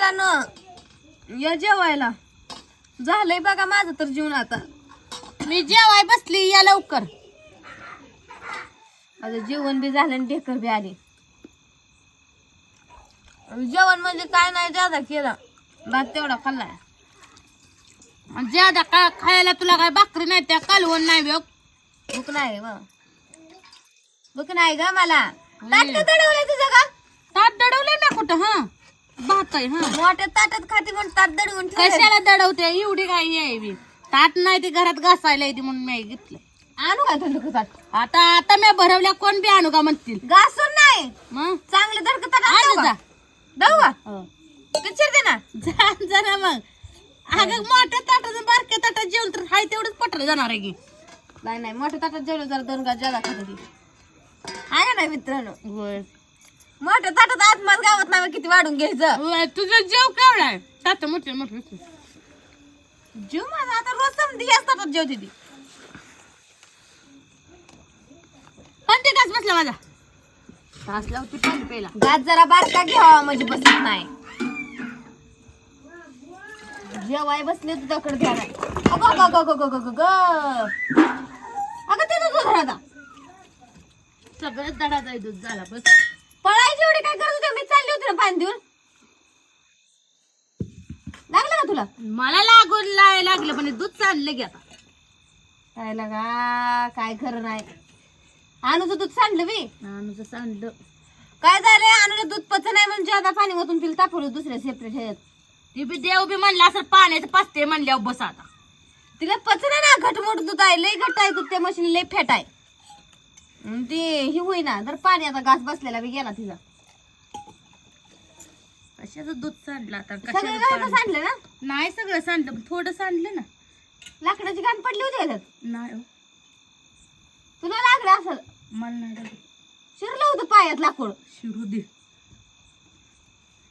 मित्रांनो या जेवायला. झालंय बघा माझं तर जीवन आता. मी जेवाय बसली या लवकर. माझं जेवण बी झालं आणि ढेकर बी आली. जेवण म्हणजे काय नाही जादा केलं. भात तेवढा खाल्लाय ज्यादा का खायला तुला काय भाकरी नाही त्या कालवण नाही बघ. भूक नाही व. भूक नाही ग मला. ताट का दडवलंय तुझं का ताट दडवलंय ना कुठं हा? भात आहे हा. मोठ्या ताटात खाती म्हणून ताट दडवून ठेवलंय. कशाला दडवते? एवढी काय आहे बी. ताट नाही ते घरात घासायला येते म्हणून मी घेतलंय आणू का थंड ताट? आता आता मी भरवल्या कोण बी आणू का म्हणतील? घासून नाही. मग? चांगले धडक आण जा? जाऊ का? हो. पिक्चर दे ना. जा जा ना मग. अगं मोठ्या ताटाचं बारक्या ताटात जेवण तर हाय तेवढंच पटलं जाणार आहे की. नाही नाही मोठ्या ताटात जेवलं जरा दोन गाज जादा खात होती आहे नाही मित्रांनो? होय. मोठ्या ताटात आज माझ गावात नाही किती वाढून घ्यायचं. तुझं जेव केवढा आहे? मोठे मोठे जीव माझा आता रोज समधी असतात ताटात जेवते ती. पण ते काच बसला माझा? तास लावते पाणी प्यायला. गाज जरा बारका घ्यावा म्हणजे बसत नाही. जेवाय बसले तुझ्याकडे तकड अगं अगं ते दडा दूध झाला बस. एवढी काय करत होती? मी चालली होती ना पाणी देऊन. लागलं का तुला? मला लागून लाय लागलं पण हे दूध चाललं की आता. काय लागा काय खरं नाही. अनुचं दूध सांडलं बी. नानूचं सांडलं. काय झालंय? अनुला दूध पच नाही म्हणजे आता पाणी ओतून तिला तापवलं दुसऱ्या सेपरेट ह्याच्यात. ती बी देव बी म्हणलं असं पाण्याचं पाचते म्हणल्यावर बस आता. तिला पचना ना घटमोट दूध आहे लय घट आहे दूध त्या मशीन लय फेट आहे. अन ती ही होईना तर पाणी आता घास बसलेला बी गेला तिचा. कशाचं दूध सांडलं आता? सगळं? सांडलं ना? नाही सगळं सांडलं पण थोडं सांडलं ना. लाकडाची घाण पडली होती नाही हो. तुला लागलं असं मला नाही लागलं. शिरलं होतं पायात लाकूड. शिरू दे.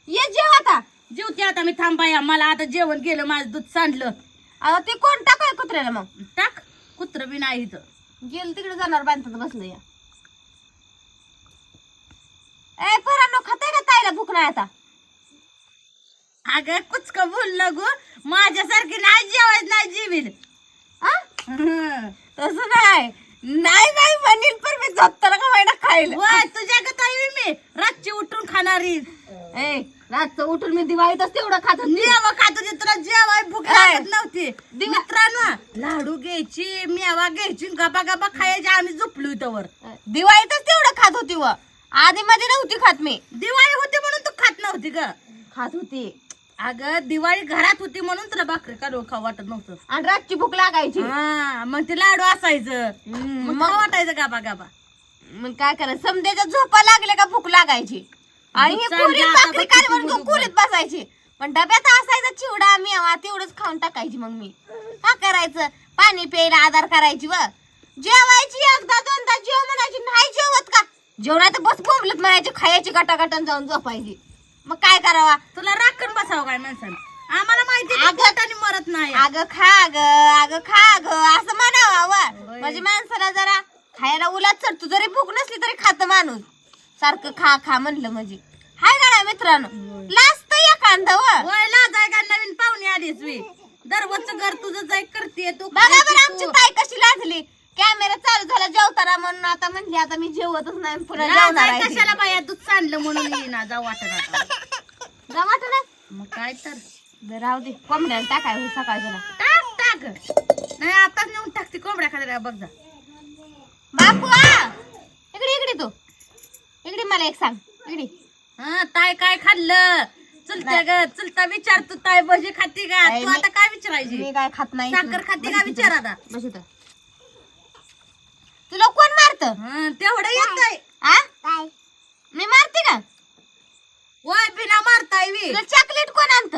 ये जेव आता. जेवते आता मी थांबाया मला आता जेवण केलं माझं दूध सांडलं. आता ते कोण टाकाय कुत्र्याला मग? टाक. कुत्र बी नाही इथं. गेल तिकडे जाणार बांधतात बसलं या. ए परांनो खाताय का ताईला भूक नाही आता? अगं कुचक बोल लगू माझ्यासारखी नाही जेवायच नाही जेवील? हं. तसं नाही. नाही नाही म्हणील पण मी झोपताना का महिना वय तुझ्या गत आहे मी. रातची उठून खाणारी ए रातचं उठून मी दिवाळीतच तेवढं खात मेवा खात होती तुला जेवाय भूक? लागत नव्हती. मित्रांनो लाडू घ्यायची मेवा घ्यायची गबा गबा खायची आम्ही झोपलो तवर दिवाळीतच तेवढं खात होती व. आधी मध्ये नव्हती खात मी. दिवाळी होती म्हणून तू खात नव्हती ग. खात होती. अगं दिवाळी घरात होती म्हणून तुला भाकरी काढून खाऊ वाटत नव्हतं. आणि रातची भूक लागायची. हा मग ते लाडू असायचं. मग खाऊ वाटायचं गाबा गाबा मग काय करायचं? समद्याच्या झोपा लागल्या का भूक लागायची? आणि ही कुरीत भाकरी बसायची. पण डब्यात असायचा चिवडा मेवा तेवढंच खाऊन टाकायची मग मी. का करायचं? पाणी प्यायला आधार करायची व. जेवायची एकदा दोनदा जेव म्हणायची नाही जेवत का? जेवणात बस बोंबलत म्हणायची खायची गटागटान जाऊन झोपायची. मग काय करावा? तुला राखण बसावं काय माणसानं? आम्हाला माहिती आहे, अगं- पोटाने मरत नाही. अगं खा ग अगं खा ग असं म्हणावा व होय. म्हणजे माणसाला जरा खायला उलात चढतो जरी भूक नसली तरी खात माणूस. सारखं खा खा म्हणलं म्हणजे. हाय नाही मित्रांनो? होय. लाजत या कांदा वय लाजाय का? नवीन पाहुणे आलीस वी दररोजचं घर तुझं जाय करते तू. बघा बरं आमची. ताई कशी लाजली. कॅमेरा चालू झाला म्हणून आता म्हणली आता मी जेवतच नाही पुन्हा जेवणार लाजाय आहे ती. कशाला बाया दूध सांडलं म्हणून येईना जा वाटत आता. जा वाटत? मग काय तर. बरं, राहू दे. कोंबड्याला टाकाय होय सकाळ जरा टाक टाक. नाही आताच नेऊन टाकते कोंबड्या खात्या बघ जा. बापू आ! इकडे इकडे तू. इकडे मला एक सांग. इकडे. हा ताय काय खाल्लं? चुलत्या ग चुलता विचार तू ताय भजी खाते का? नाही, तू मी- आता काय विचारायची? मी काय खात नाही. साखर खाते का? विचार आता. बस इथं. तुला कोण मारत? हा तेवढं येतंय. आ? मी मारते का? वय बिना मारताय वी तुला चॉकलेट कोण आणत?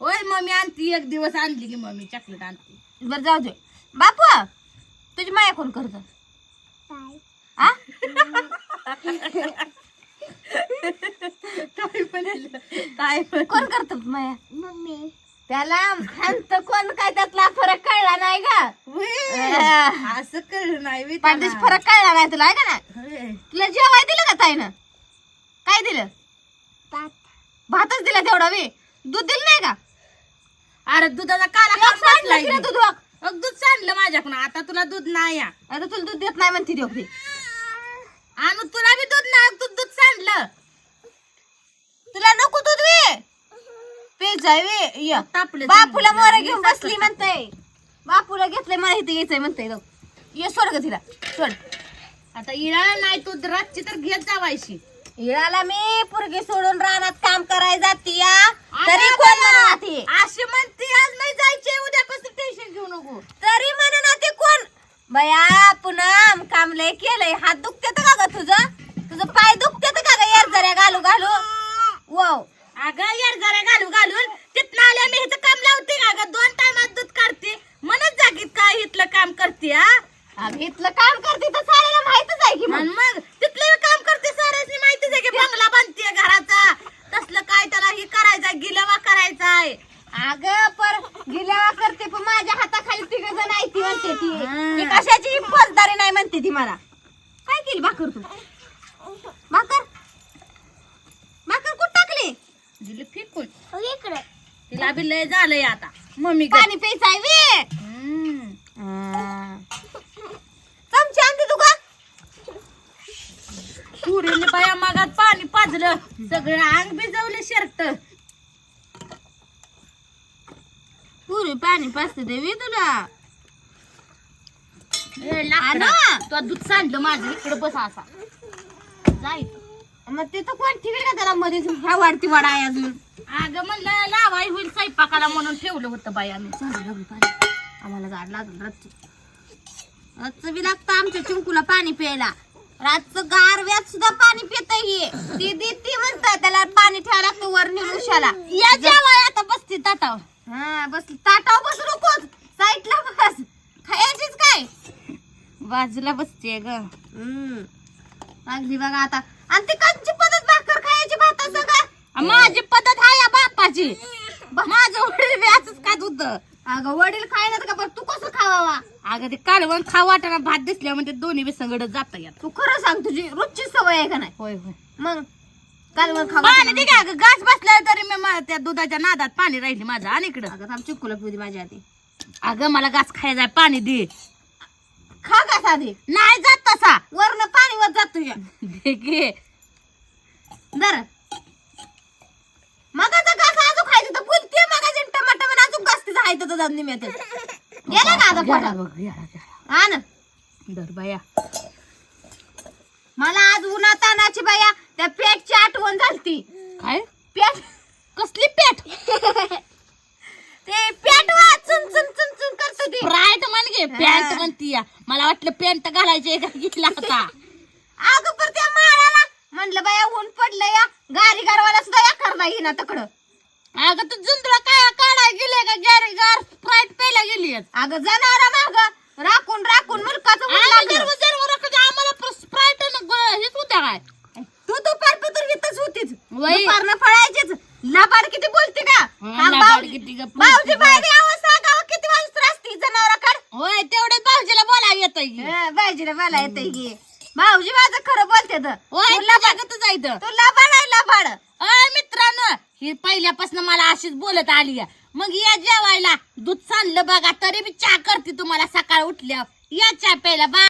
होय मम्मी आणती. एक दिवस आणली की मम्मी चॉकलेट आणते. बर जाऊ दे. बापू तुझी माया कोण करत? आ? ताई पण ताई पण कोण करत माया? मम्मी. त्याला हंत कोण काय त्यातला फरक कळला नाही अं. असं कळलं नाही त्यांना. फरक कळला नाही तुला आहे का नाही. तुला जेवाय दिलं का ताईनं काय दिलं भातच दिला तेवढा वे दूध दिलं नाही का अरे दुधाचा काला एक खाऊन सांडलं बसलाय की रे मी. दूध वाक. अग दूध सांडलं माझ्याकडून आता तुला दूध नाही या. आता तुला दूध देत नाही म्हणते देऊ दे आणि तुला बी दूध नाही तू दूध सांडलं तुला नको दूध वे वे य. तापलं बापूला. मोर घेऊन बसली म्हणताय बापूला घेतलंय मला इथे घ्यायचंय म्हणताय जाऊ. ये सोड ग तिला. सोड आता इळा नाही तू रातची तर घेत जावायची. हिळाला मी पुरगी सोडून रानात काम करायला जाती या. तरी कोण बाया, म्हणा ती अशी म्हणते आज नाही जायचे उद्यापासून टेन्शन घेऊ नको. तरी म्हणा ते कोण? बया पुन्हा काम लय केलंय. हात दुखतेत का ग तुझं पाय दुखतेत का ग यार जऱ्या घालू घालू वो अगं यार जरा घालू घालून तिथनं आल्या मी इथं काम लावते का ग दोन टायमात दूध काढते म्हणत जागीत काय इथलं काम करते हा? अगं इथलं काम करते तर साऱ्याला माहितच आहे की आणि मग मग तिथलं काम करते साऱ्यासनी माहितीच आहे की बंगला बांधते घराचा. तसलं काय त्याला हे करायचं गिलावा करायचा आहे अगं पर गिल्यावा करते पण माझ्या हाताखाली तिघ जण आहे ती म्हणते ती. हं. कशाची फौजदारी नाही म्हणते ती मला. काय केली भाकर तू? भाकर? भाकर कुठं टाकली? दिली फेकून. इकडे. तिला बी लय झालंय आता. मम्मी. पाणी प्यायचं आहे वे. चमचे आणते तू का? पुरीने बाया मागात पाणी पाजलं. सगळं अंग भिजवलं शर्ट. पुरी पाणी पाचते देवी तुला. तो दूध सांडलं माझं. इकडे बस असा. जाय मग ते तर कोण ठेवी का त्याला? मध्येच ह्या वाढती वाडा आहे अजून. अगं म्हणलं लावाई होईल स्वयंपाकाला म्हणून ठेवलं होतं बाई आम्ही आम्हाला झाड लागलं रातचं रातचं बी लागतं आमच्या चिंकूला पाणी प्यायला. रातचं गार व्यात सुद्धा पाणी पित ही. ती दी ती म्हणतात त्याला पाणी ठेवायला लागतं वर निमुषाला या जेवाय आता बसते ताटावर. हा बस ताटाव बसू नकोस. साईडला बस. खायचीच काय? बाजूला बसते ग. हम्म. लागली बघा आता. आणि ती कंची पद्धत भाकर खायची भाताचं का माझी पद्धत आहे या बापाची माझं वडील बी असंच खात होतं अगं वडील खायला का पण तू कसं खावावा अगं ते कालवण खा वाटाणा भात दिसल्या म्हणजे दोन्ही बी संगड जाता येत. तू खरं सांग तुझी रोजची सवय आहे का नाही? होय होय. मग काल मग पाणी दे का गाच बसला तरी मी मा- त्या दुधाच्या नादात पाणी राहिली माझं आणि इकडं. अगं थांब चिक्कूला पिऊ दे माझ्या आधी अगं मला गाच खायचा पाणी दे. खा का साधे नाही जात तसा. वरनं पाणी वर जात तुझ्या. दे घे दर. मगाचा घास अजून खायचं तर बोलते मगाचे टमाटा पण अजून घास तिचा आहे तर जाऊन निम्यात गेला का आता पोटात. हा ना. बाया. मला आज उन्हा तानाची बाया. त्या पेटची आठवण झालती. काय? पेट कसली पेट? ते पेट वा चुन चुन चुन चुन करत ती. प्रायट म्हण घे पॅन्ट म्हणती या. मला वाटलं पॅन्ट घालायची का घेतला होता अगं पर त्या माळाला म्हणलं बाया ऊन पडलं या. गारी गारवाला सुद्धा या करता येईना तकडं. अगं तू जुंदरा काय काढाय गेले का? गॅरी गार स्प्राईट प्यायला गेली अगं जनावरा माग. राखून राखून मुलकाचं. आम्हाला स्प्राईट हेच होत्या काय? तू दुपार पतूर घेतच होतीच. दुपारनं फळायचीच. लबाड किती बोलते का भाऊजी. बाहेर यावं सांगावं. किती वाजता असती जनावराकडे? होय तेवढे भाऊजीला बोलायला येत भाऊजीला मला येते की. भाऊजी माझं खरं बोलते तर होय तू लबाड. अय मित्रांनो ही पहिल्यापासून मला अशीच बोलत आली आहे. मग या जेवायला दूध सांडलं बघा तरी मी चहा करते तुम्हाला सकाळ उठल्या या चहा प्यायला बा